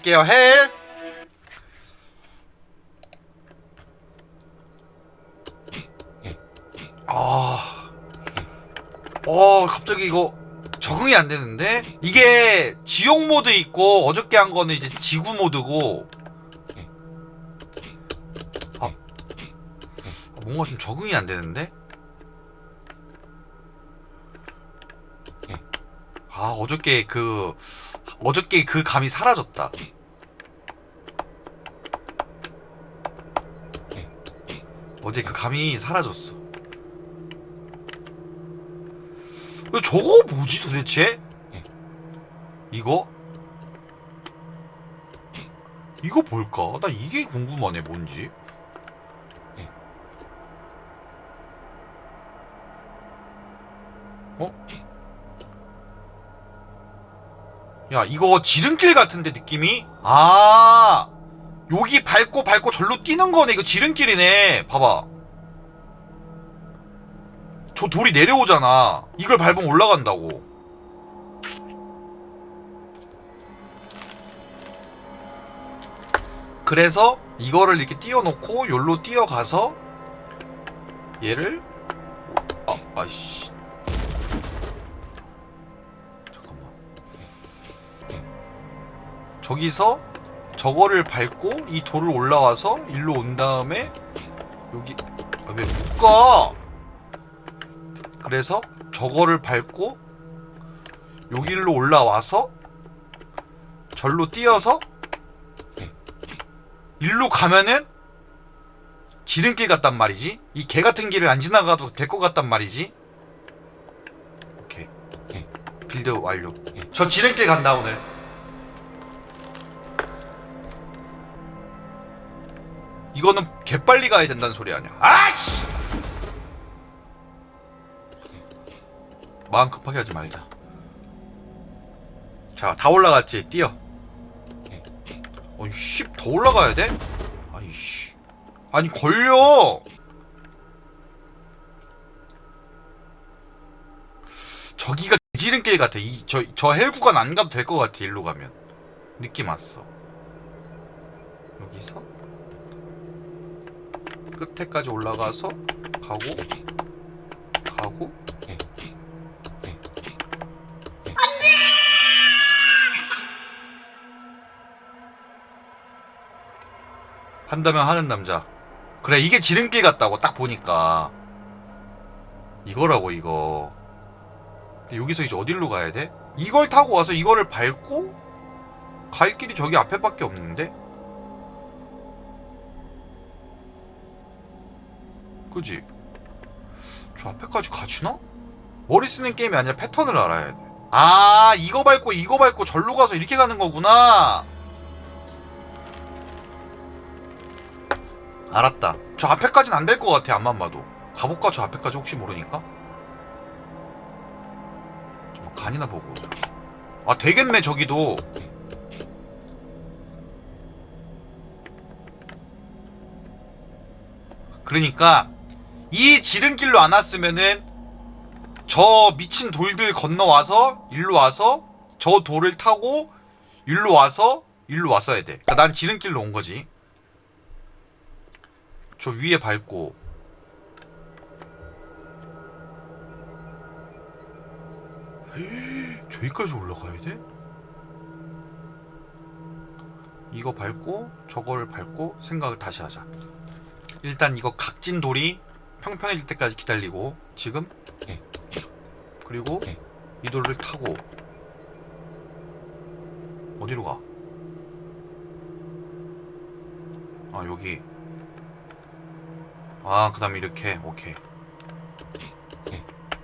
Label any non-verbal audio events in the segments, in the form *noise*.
가볼게요. 헬. 아, 어 갑자기 이거 적응이 안 되는데? 이게 지옥 모드 있고 어저께 한 거는 이제 지구 모드고. 아. 뭔가 좀 적응이 안 되는데? 아 어저께 그 어저께 그 감이 사라졌다. 어제 그 감이 사라졌어. 왜 저거 뭐지 도대체? 이거? 이거 뭘까? 나 이게 궁금하네 뭔지. 어? 야 이거 지름길 같은데 느낌이? 아 여기 밟고 밟고 절로 뛰는 거네 이거 지름길이네. 봐봐. 저 돌이 내려오잖아. 이걸 밟으면 올라간다고. 그래서 이거를 이렇게 띄워놓고 여기로 뛰어가서 얘를 아 아이씨 저기서 저거를 밟고 이 돌을 올라와서 일로 온 다음에 여기 아, 왜못 가? 그래서 저거를 밟고 여기로 올라와서 절로 뛰어서 일로 가면은 지름길 같단 말이지. 이 개 같은 길을 안 지나가도 될 것 같단 말이지. 오케이. 빌드 완료. 저 지름길 간다 오늘. 이거는 개빨리 가야 된다는 소리 아니야. 아씨! 마음 급하게 하지 말자. 자, 다 올라갔지. 뛰어. 어이 씨, 더 올라가야 돼? 아이 씨. 아니 걸려. 저기가 지름길 같아. 이 저 저 헬구간 안 가도 될 것 같아. 일로 가면 느낌 왔어. 여기서 끝에까지 올라가서 가고 가고 한다면 하는 남자. 그래 이게 지름길 같다고 딱 보니까 이거라고 이거. 여기서 이제 어디로 가야 돼? 이걸 타고 와서 이거를 밟고 갈 길이 저기 앞에밖에 없는데? 그지? 저 앞에까지 가지나? 머리 쓰는 게임이 아니라 패턴을 알아야 돼. 아, 이거 밟고 이거 밟고 절로 가서 이렇게 가는 거구나. 알았다. 저 앞에까지는 안 될 것 같아, 앞만 봐도. 가볼까, 저 앞에까지 혹시 모르니까? 뭐 간이나 보고. 아, 되겠네, 저기도. 그러니까, 이 지름길로 안 왔으면은, 저 미친 돌들 건너와서, 일로 와서, 저 돌을 타고, 일로 와서, 일로 왔어야 돼. 그러니까 난 지름길로 온 거지. 저 위에 밟고 *gasps* 저기까지 올라가야 돼? 이거 밟고 저거를 밟고 생각을 다시 하자 일단 이거 각진 돌이 평평해질 때까지 기다리고 지금 그리고 이 돌을 타고 어디로 가? 아 여기. 아, 그 다음에 이렇게, 오케이.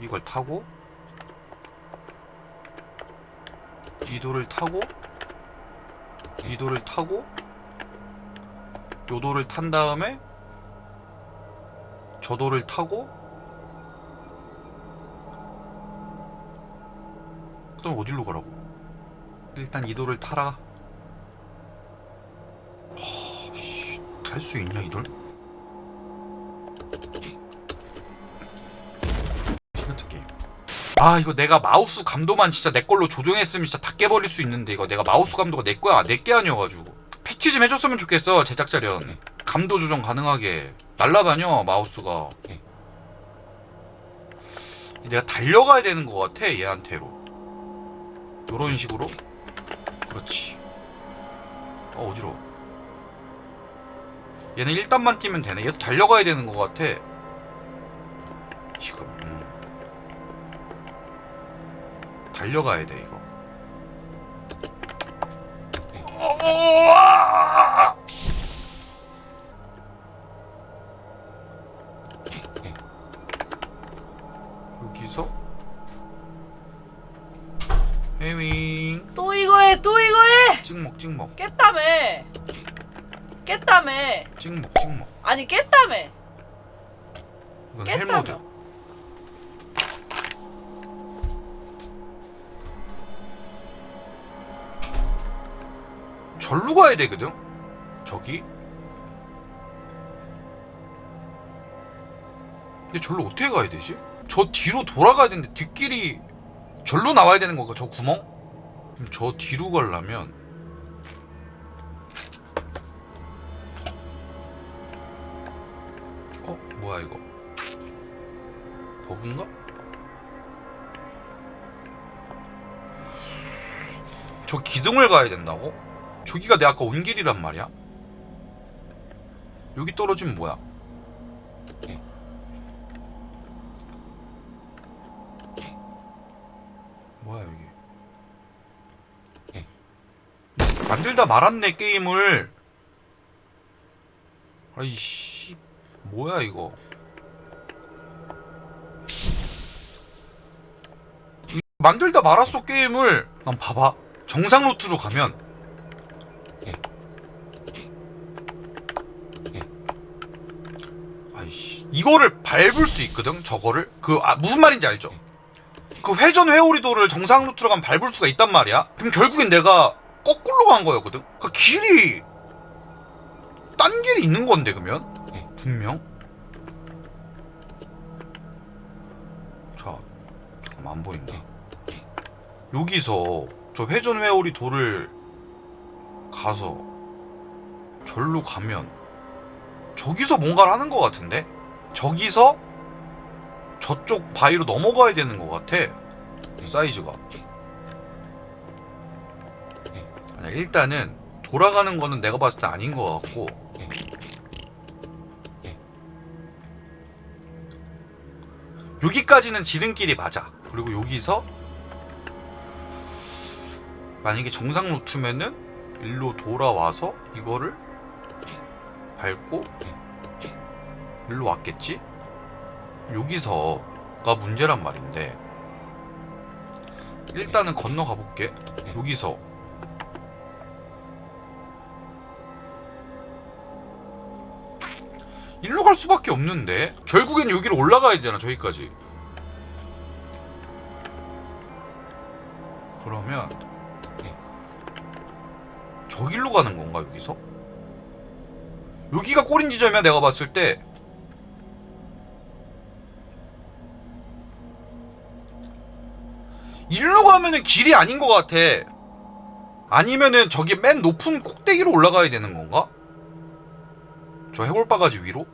이걸 타고, 이 돌을 타고, 이 돌을 타고, 요 돌을 탄 다음에, 저 돌을 타고, 그 다음에 어디로 가라고? 일단 이 돌을 타라. 탈 수 있냐, 이 돌? 시간차 게임. 아 이거 내가 마우스 감도만 진짜 내 걸로 조정했으면 진짜 다 깨버릴 수 있는데 이거 내가 마우스 감도가 내 거야 내게 아니어가지고 패치 좀 해줬으면 좋겠어 제작자련 감도 조정 가능하게 날라다녀 마우스가. 내가 달려가야 되는 것 같아 얘한테로. 요런 식으로? 그렇지. 어 어지러워. 얘는 1단만 뛰면 되네. 얘도 달려가야 되는 것 같아. 지금 음. 달려가야 돼 이거. 어, 어, 아, 아. 여기서 해밍 또 이거 해, 또 이거 해! 찍먹 찍먹 깼다며! 깼다며! 찍먹 찍먹 아니, 깼다며! 이건 깼다며. 헬모드 절로 가야 되거든 저기 근데 절로 어떻게 가야 되지? 저 뒤로 돌아가야 되는데 뒷길이 절로 나와야 되는 건가 저 구멍? 그럼 저 뒤로 가려면 어? 뭐야 이거 버그인가? 저 기둥을 가야 된다고? 저기가 내 아까 온 길이란 말이야? 여기 떨어지면 뭐야 여기 만들다 말았네 게임을. 아이씨 뭐야 이거. 이- 만들다 말았어 게임을. 난 봐봐. 정상 루트로 가면. 아이씨 이거를 밟을 수 있거든 저거를? 그 아, 무슨 말인지 알죠? 그 회전 회오리도를 정상 루트로 가면 밟을 수가 있단 말이야. 그럼 결국엔 내가 거꾸로 간 거였거든? 그 길이 딴 길이 있는 건데 그러면? 분명? 자 잠깐만 안 보인다 여기서 저 회전 회오리 돌을 가서 절로 가면 저기서 뭔가를 하는 것 같은데? 저기서 저쪽 바위로 넘어가야 되는 것 같아 사이즈가 일단은 돌아가는 거는 내가 봤을 때 아닌 것 같고. 여기까지는 지름길이 맞아. 그리고 여기서 만약에 정상 루트면은 일로 돌아와서 이거를 밟고 일로 왔겠지? 여기서가 문제란 말인데 일단은 건너가 볼게. 여기서 일로 갈 수밖에 없는데 결국엔 여기로 올라가야 되잖아 저기까지 그러면 저길로 가는 건가 여기서? 여기가 꼬린 지점이야 내가 봤을 때 일로 가면은 길이 아닌 것 같아 아니면은 저기 맨 높은 꼭대기로 올라가야 되는 건가? 저 해골바가지 위로?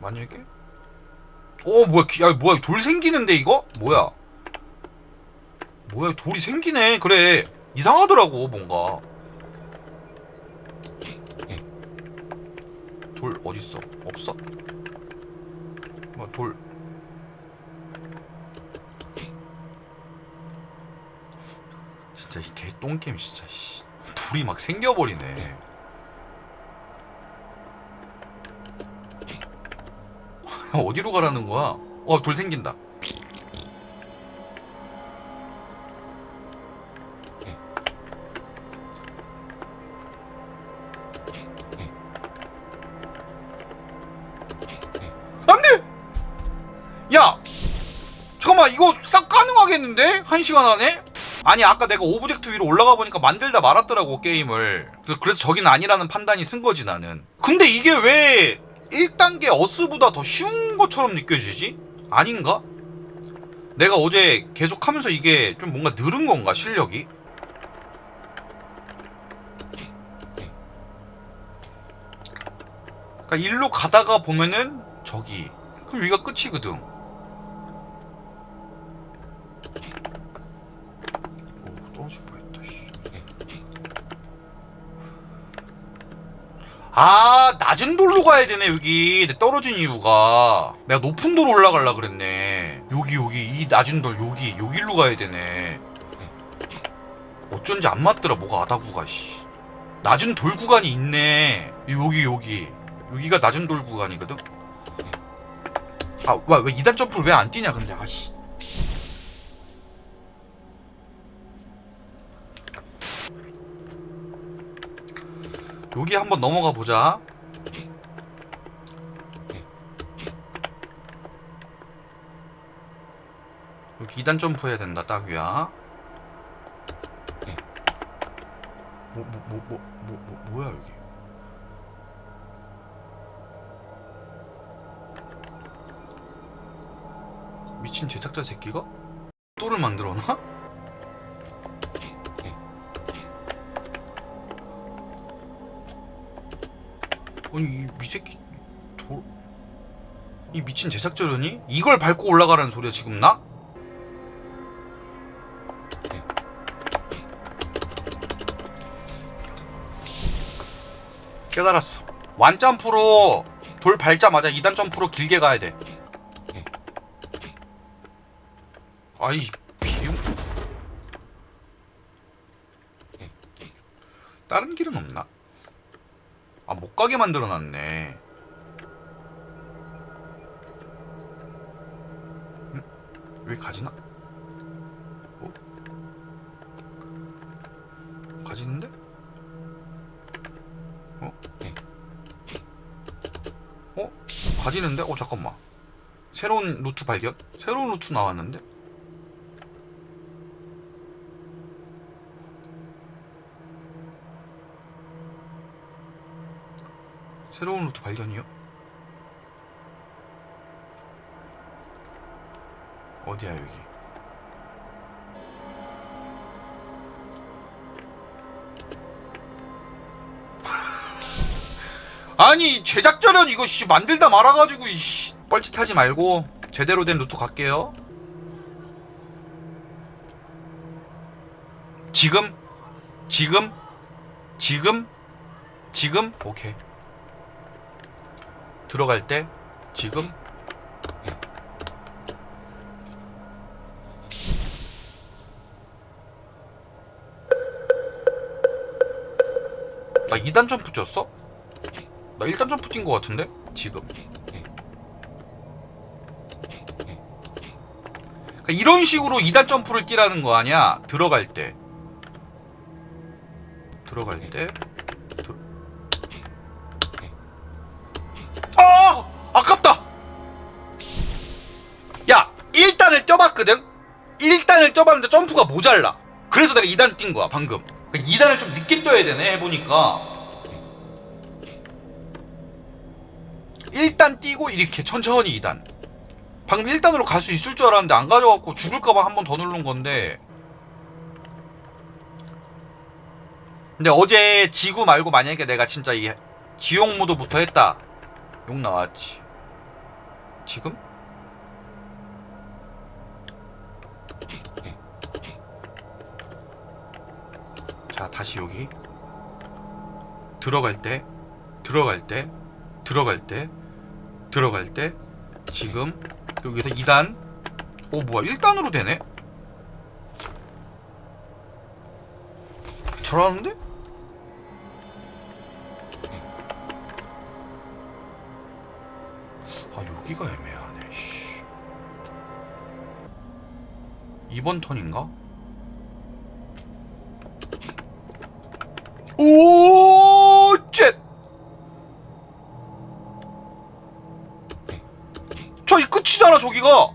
만약에? 어 뭐야 기- 야 뭐야 돌 생기는데 이거? 뭐야? 뭐야 돌이 생기네. 그래. 이상하더라고 뭔가. 돌 어딨어? 없어? 뭐돌. 진짜 이 개 똥게임 진짜 씨. 돌이 막 생겨버리네 *laughs* 어디로 가라는 거야? 어 돌 생긴다 이거 싹 가능하겠는데? 한 시간 안에? 아니 아까 내가 오브젝트 위로 올라가 보니까 만들다 말았더라고 게임을 그래서 저긴 아니라는 판단이 쓴 거지 나는 근데 이게 왜 1단계 어스보다 더 쉬운 것처럼 느껴지지? 아닌가? 내가 어제 계속 하면서 이게 좀 뭔가 늘은 건가 실력이? 그러니까 일로 가다가 보면은 저기 그럼 여기가 끝이거든 오 떨어질 뻔했 아 낮은 돌로 가야 되네 여기. 내 떨어진 이유가 내가 높은 도로 올라가려 그랬네. 여기 여기 이 낮은 돌 여기 여기로 가야 되네. 어쩐지 안 맞더라 뭐가 아다구가 씨. 낮은 돌 구간이 있네. 여기 여기. 여기가 낮은 돌 구간이거든. 아왜 왜 2단 점프를 왜 안 뛰냐 근데. 아씨 여기 한번 넘어가 보자. 여기 2단 점프 해야 된다, 따귀야. 뭐, 뭐, 뭐, 뭐, 뭐, 뭐, 뭐야, 여기. 미친 제작자 새끼가? 또를 만들어놔? 아니 이 미새끼 도... 이 미친 제작자려니? 이걸 밟고 올라가라는 소리야 지금 나? 깨달았어 완점프로 돌 밟자마자 2단 점프로 길게 가야 돼 아이 비용 다른 길은 없나? 아, 못 가게 만들어 놨네. 음? 왜 가지나? 어? 가지는데? 어? 어? 가지는데? 어, 잠깐만. 새로운 루트 발견? 새로운 루트 나왔는데? 새로운 루트 발견이요? 어디야 여기? *laughs* 아니 제작자련 이거 씨 만들다 말아가지고 이씨 뻘짓하지 말고 제대로 된 루트 갈게요. 지금 지금 지금 지금 오케이. 들어갈 때 지금 나 2단 점프 뛰었어? 나 1단 점프 뛴 거 같은데? 지금 그러니까 이런 식으로 2단 점프를 뛰라는 거 아니야 들어갈 때 들어갈 때 1단을 쪄봤거든? 1단을 쪄봤는데 점프가 모자라. 그래서 내가 2단 뛴 거야, 방금. 2단을 좀 늦게 떠야 되네, 해보니까. 1단 뛰고 이렇게 천천히 2단. 방금 1단으로 갈 수 있을 줄 알았는데 안 가져갖고 죽을까봐 한 번 더 누른 건데. 근데 어제 지구 말고 만약에 내가 진짜 이 지옥 모드부터 했다. 욕 나왔지. 지금? 자, 다시 여기. 들어갈 때, 들어갈 때, 들어갈 때, 들어갈 때, 지금, 여기서 2단. 오, 뭐야, 1단으로 되네? 잘하는데? 아 여기가 애매하네 씨. 이번 턴인가? 오 쉣! 저이 끝이잖아 저기가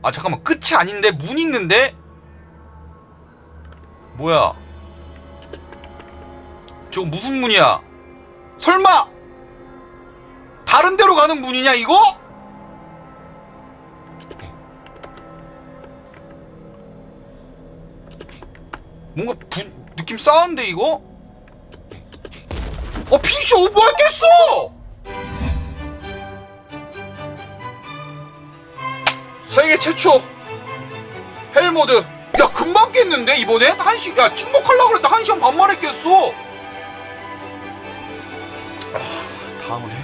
아 잠깐만 끝이 아닌데 문 있는데? 뭐야 저거 무슨 문이야 설마 다른 데로 가는 문이냐 이거? 뭔가 부, 느낌 싸운데 이거? 어 피니시 오버했겠어! 세계 최초 헬모드 야 금방 깼는데 이번엔? 한 시, 야 침묵하려고 그랬다 한 시간 반 만에 깼어 아, 다음은 해